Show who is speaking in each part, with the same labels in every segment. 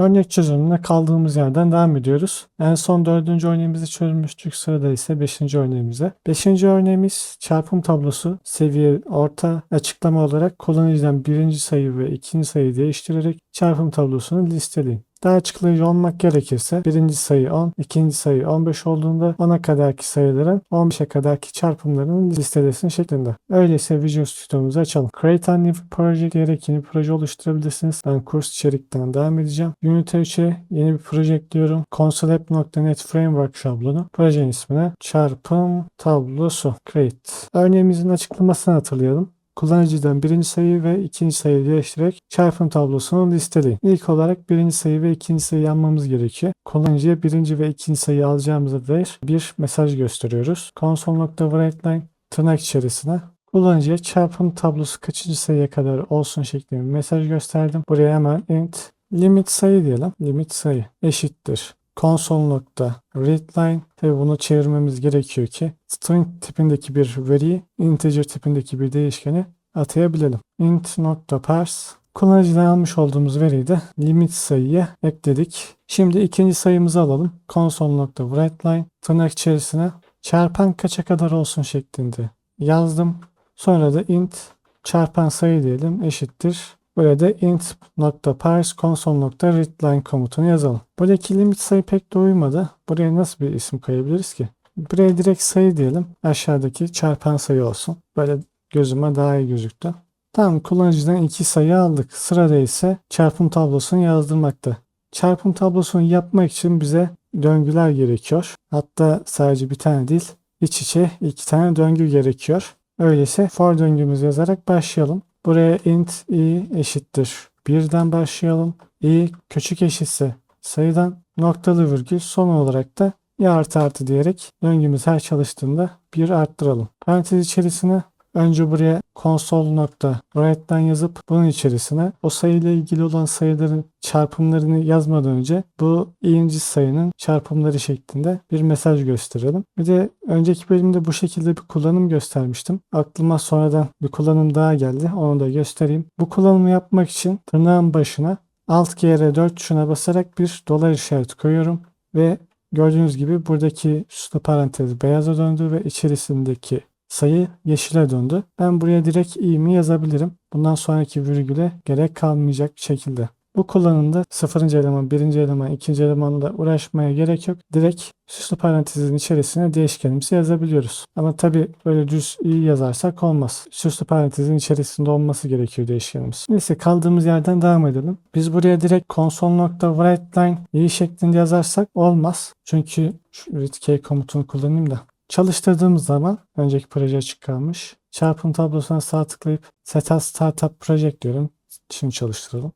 Speaker 1: Örnek çözümüne kaldığımız yerden devam ediyoruz. En son dördüncü örneğimizi çözmüştük. Sırada ise beşinci örneğimize. Beşinci örneğimiz çarpım tablosu seviye orta açıklama olarak kullanıcıdan birinci sayı ve ikinci sayıyı değiştirerek çarpım tablosunu listeleyin. Daha açıklayıcı olmak gerekirse birinci sayı 10, ikinci sayı 15 olduğunda 10'a kadarki sayıların 15'e kadarki çarpımlarının listelesin şeklinde. Öyleyse Visual Studio'muzu açalım. Create a new project diyerek yeni proje oluşturabilirsiniz. Ben kurs içerikten devam edeceğim. Unity 3'e yeni bir proje ekliyorum. ConsoleApp.NET Framework şablonu. Projenin ismine çarpım tablosu create. Örneğimizin açıklamasını hatırlayalım. Kullanıcıdan birinci sayı ve ikinci sayıyı değiştirerek çarpım tablosunu listeleyin. İlk olarak birinci sayı ve ikinci sayı yazmamız gerekiyor. Kullanıcıya birinci ve ikinci sayıyı alacağımıza dair bir mesaj gösteriyoruz. Console.writeLine tırnak içerisine kullanıcıya çarpım tablosu kaçıncı sayıya kadar olsun şeklinde bir mesaj gösterdim. Buraya hemen int limit sayı diyelim. Limit sayı eşittir console.readline tabi bunu çevirmemiz gerekiyor ki string tipindeki bir veriyi integer tipindeki bir değişkeni atayabilelim. int.parse kullanıcıdan almış olduğumuz veriyi de limit sayıya ekledik. Şimdi ikinci sayımızı alalım. console.writeline tırnak içerisine çarpan kaça kadar olsun şeklinde yazdım. Sonra da int çarpan sayı diyelim eşittir Burada int.parse console.readline komutunu yazalım. Buradaki limit sayı pek de uymadı. Buraya nasıl bir isim koyabiliriz ki? Buraya direkt sayı diyelim. Aşağıdaki çarpan sayı olsun. Böyle gözüme daha iyi gözüktü. Tamam kullanıcıdan iki sayı aldık. Sırada ise çarpım tablosunu yazdırmakta. Çarpım tablosunu yapmak için bize döngüler gerekiyor. Hatta sadece bir tane değil, iç içe iki tane döngü gerekiyor. Öyleyse for döngümüzü yazarak başlayalım. Buraya int i eşittir. Birden başlayalım. i küçük eşitse sayıdan noktalı virgül son olarak da i artı artı diyerek döngümüz her çalıştığında bir arttıralım. Parantez içerisine önce buraya console nokta write'dan yazıp bunun içerisine o sayıyla ilgili olan sayıların çarpımlarını yazmadan önce bu i'inci sayının çarpımları şeklinde bir mesaj gösterelim. Bir de önceki bölümde bu şekilde bir kullanım göstermiştim. Aklıma sonradan bir kullanım daha geldi. Onu da göstereyim. Bu kullanımı yapmak için tırnağın başına alt kere 4 tuşuna basarak bir dolar işareti koyuyorum ve gördüğünüz gibi buradaki süslü parantez beyaza döndü ve içerisindeki sayı yeşile döndü. Ben buraya direkt i'mi yazabilirim. Bundan sonraki virgüle gerek kalmayacak şekilde. Bu kullanımda sıfırıncı eleman, birinci eleman, ikinci elemanla uğraşmaya gerek yok. Direkt süslü parantezin içerisine değişkenimizi yazabiliyoruz. Ama tabi böyle düz i yazarsak olmaz. Süslü parantezin içerisinde olması gerekiyor değişkenimiz. Neyse kaldığımız yerden devam edelim. Biz buraya direkt console.writeline i şeklinde yazarsak olmaz. Çünkü şu readkey komutunu kullanayım da. Çalıştırdığımız zaman önceki proje açık kalmış. Çarpım tablosuna sağ tıklayıp Set as Startup Project diyorum. Şimdi çalıştıralım.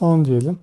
Speaker 1: 10 diyelim.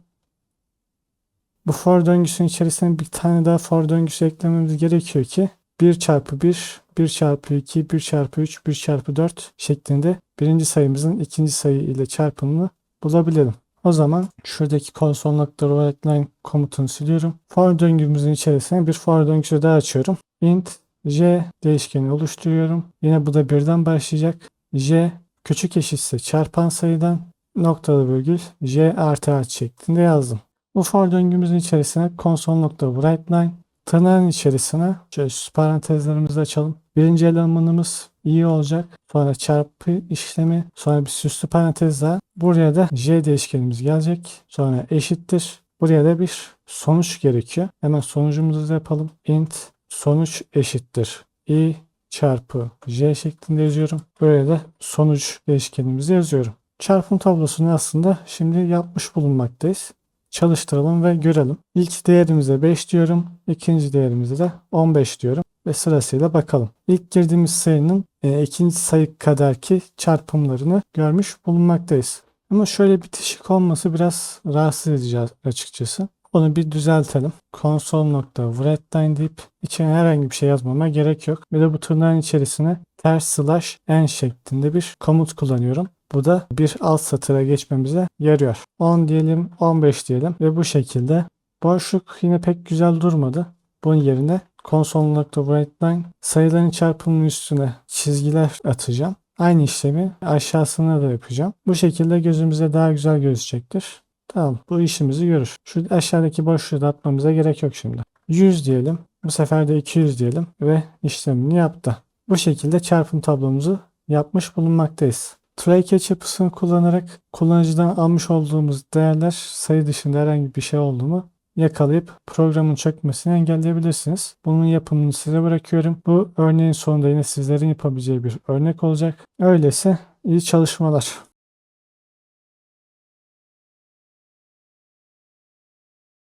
Speaker 1: Bu for döngüsünün içerisine bir tane daha for döngüsü eklememiz gerekiyor ki 1 çarpı 1, 1 çarpı 2, 1 çarpı 3, 1 çarpı 4 şeklinde birinci sayımızın ikinci sayı ile çarpımını bulabilelim. O zaman şuradaki console.writeline komutunu siliyorum. For döngümüzün içerisine bir for döngüsü daha açıyorum. int j değişkeni oluşturuyorum. Yine bu da birden başlayacak. j küçük eşitse çarpan sayıdan noktalı virgül j artı artı şeklinde yazdım. Bu for döngümüzün içerisine console.writeline tırnağın içerisine şöyle şu parantezlerimizi açalım. Birinci elemanımız iyi olacak. Sonra çarpı işlemi. Sonra bir süslü parantez daha. Buraya da j değişkenimiz gelecek. Sonra eşittir. Buraya da bir sonuç gerekiyor. Hemen sonucumuzu yapalım. int sonuç eşittir. i çarpı j şeklinde yazıyorum. Böyle de sonuç değişkenimizi yazıyorum. Çarpım tablosunu aslında şimdi yapmış bulunmaktayız. Çalıştıralım ve görelim. İlk değerimize 5 diyorum. ikinci değerimize de 15 diyorum. Ve sırasıyla bakalım. İlk girdiğimiz sayının e, ikinci sayı kadarki çarpımlarını görmüş bulunmaktayız. Ama şöyle bitişik olması biraz rahatsız edici açıkçası. Onu bir düzeltelim. Console.writeline deyip içine herhangi bir şey yazmama gerek yok. Bir de bu tırnağın içerisine ters slash n şeklinde bir komut kullanıyorum. Bu da bir alt satıra geçmemize yarıyor. 10 diyelim, 15 diyelim ve bu şekilde boşluk yine pek güzel durmadı. Bunun yerine console.writeline sayıların çarpımının üstüne çizgiler atacağım. Aynı işlemi aşağısına da yapacağım. Bu şekilde gözümüze daha güzel gözecektir. Tamam bu işimizi görür. Şu aşağıdaki boşluğu da atmamıza gerek yok şimdi. 100 diyelim. Bu sefer de 200 diyelim ve işlemini yaptı. Bu şekilde çarpım tablomuzu yapmış bulunmaktayız. Try yapısını kullanarak kullanıcıdan almış olduğumuz değerler sayı dışında herhangi bir şey oldu mu yakalayıp programın çökmesini engelleyebilirsiniz. Bunun yapımını size bırakıyorum. Bu örneğin sonunda yine sizlerin yapabileceği bir örnek olacak. Öyleyse iyi çalışmalar.